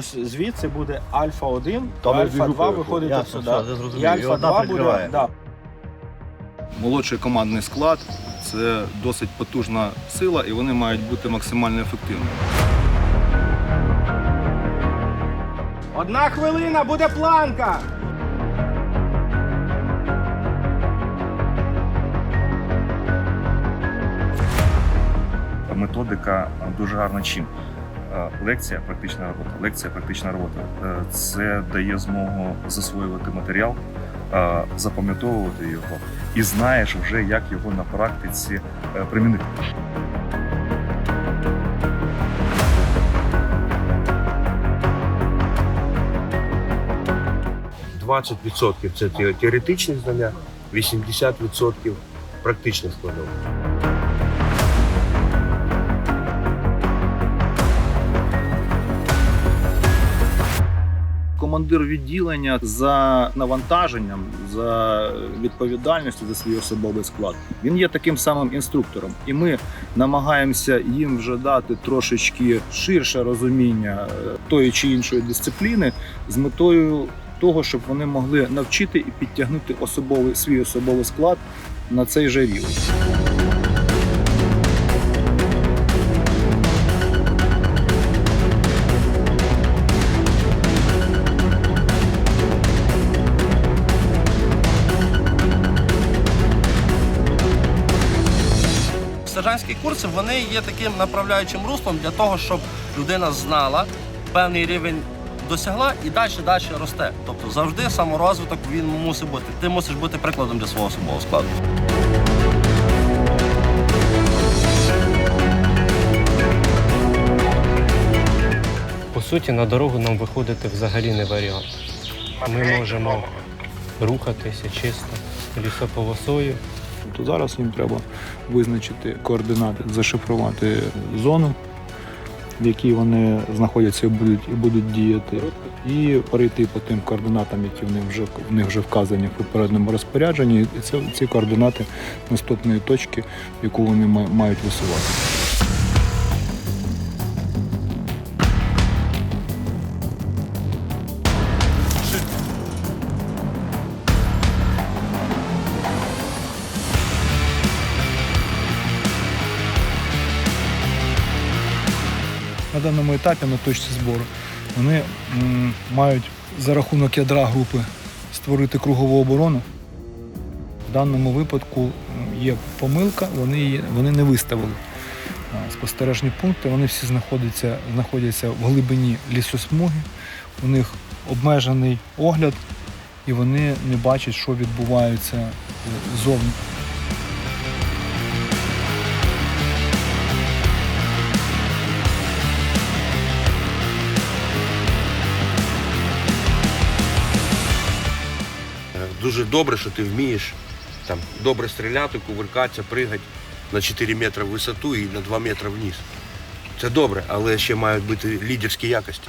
ось звідси буде альфа 1, Там то Альфа-2 виходить Ясно, сюди. все, я зрозумів. І І альфа одна 2 буде. прикриває. Да. Молодший командний склад це досить потужна сила, і вони мають бути максимально ефективними. Одна хвилина буде планка. методика дуже гарна чим. Е, Лекція, практична робота. Лекція, практична робота. Е, Це дає змогу засвоювати матеріал, е, запам'ятовувати його і знаєш вже, як його на практиці примінити. – 20% це теоретичні знання, 80% практичних складових. Командир відділення за навантаженням, за відповідальністю за свій особовий склад. Він є таким самим інструктором, і ми намагаємося їм вже дати трошечки ширше розуміння е, тої чи іншої дисципліни з метою того, щоб вони могли навчити і підтягнути особовий свій особовий склад на цей же рівень. Сержантські курси вони є таким направляючим руслом для того, щоб людина знала певний рівень досягла і далі далі росте. Тобто завжди саморозвиток він мусить бути. Ти мусиш бути прикладом для свого особового складу. По суті, на дорогу нам виходити взагалі не варіант. Ми можемо рухатися чисто лісополосою. То зараз їм треба визначити координати, зашифрувати зону, в якій вони знаходяться і будуть, і будуть діяти, і перейти по тим координатам, які в них вже в них вже вказані в попередньому розпорядженні. І це ці координати наступної точки, яку вони мають висувати. На даному етапі на точці збору вони мають за рахунок ядра групи створити кругову оборону. В даному випадку є помилка, вони, вони не виставили спостережні пункти. Вони всі знаходяться, знаходяться в глибині лісосмуги, у них обмежений огляд, і вони не бачать, що відбувається е, зовні. Дуже добре, що ти вмієш там добре стріляти, кувыркатися, пригати на 4 метри в висоту і на 2 метри вниз. Це добре, але ще мають бути лідерські якості.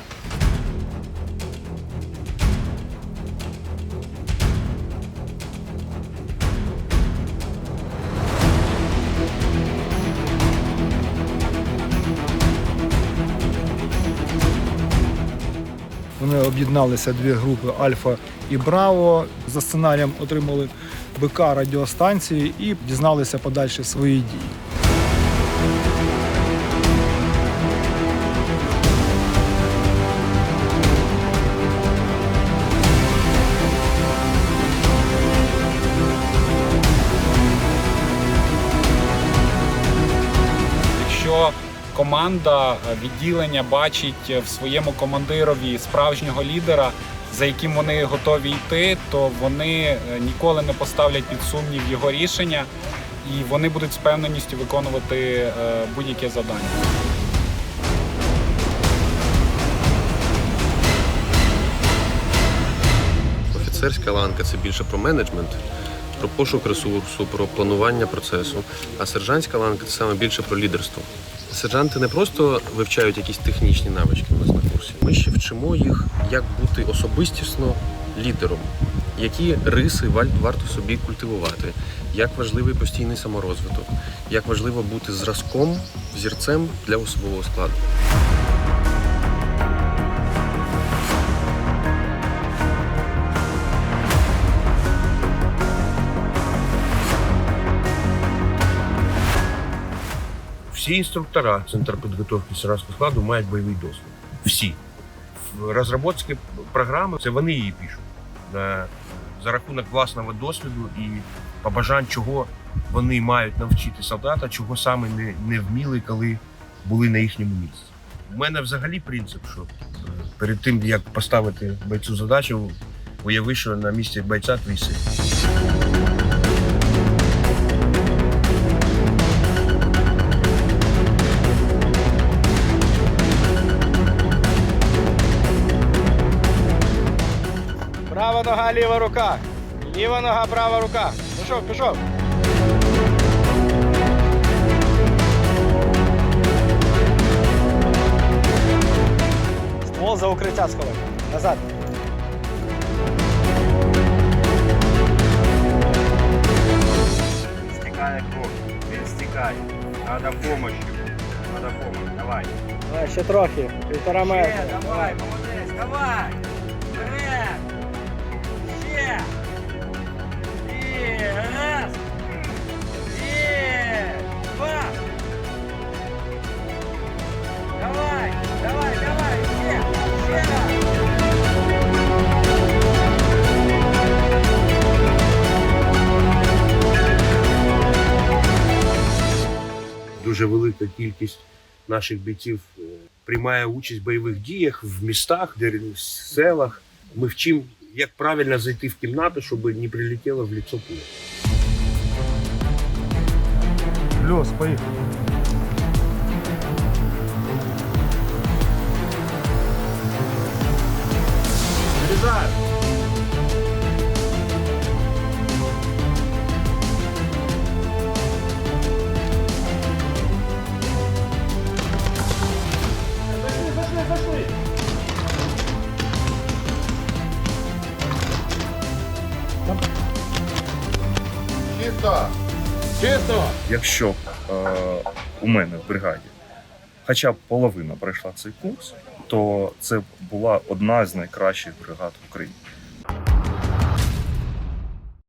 Об'єдналися дві групи Альфа і Браво. За сценарієм отримали БК радіостанції і дізналися подальші свої дії. Команда е, відділення бачить в своєму командирові справжнього лідера, за яким вони готові йти, то вони е, ніколи не поставлять під сумнів його рішення, і вони будуть з певненістю виконувати е, будь-яке завдання. Офіцерська ланка це більше про менеджмент, про пошук ресурсу, про планування процесу. А сержантська ланка це саме більше про лідерство. Сержанти не просто вивчають якісь технічні навички у нас на курсі. Ми ще вчимо їх, як бути особистісно лідером, які риси варто собі культивувати, як важливий постійний саморозвиток, як важливо бути зразком, взірцем для особового складу. Всі інструктора Центру підготовки селянського складу мають бойовий досвід. Всі. В розробці програми це вони її пишуть. На- За рахунок власного досвіду і побажань, чого вони мають навчити солдата, чого саме не, не вміли, коли були на їхньому місці. У мене взагалі принцип, що е, перед тим, як поставити бойцю задачу, уяви, що на місці бойця твій син. Права нога, ліва рука. Ліва нога, права рука. Пішов, пішов. Ствол за укриття сховай. Назад. Стекает кровь, він стікає. Надо помощью. Надо помощь. Давай. Давай, ще трохи. Півтора метра. давай, молодець, давай. Дуже велика кількість наших бійців е, приймає участь в бойових діях в містах, в селах. Ми вчимо, як правильно зайти в кімнату, щоб не прилетіло в лицо пуля. Плюс, поїхали. Якщо е, у мене в бригаді хоча б половина пройшла цей курс, то це була одна з найкращих бригад в Україні.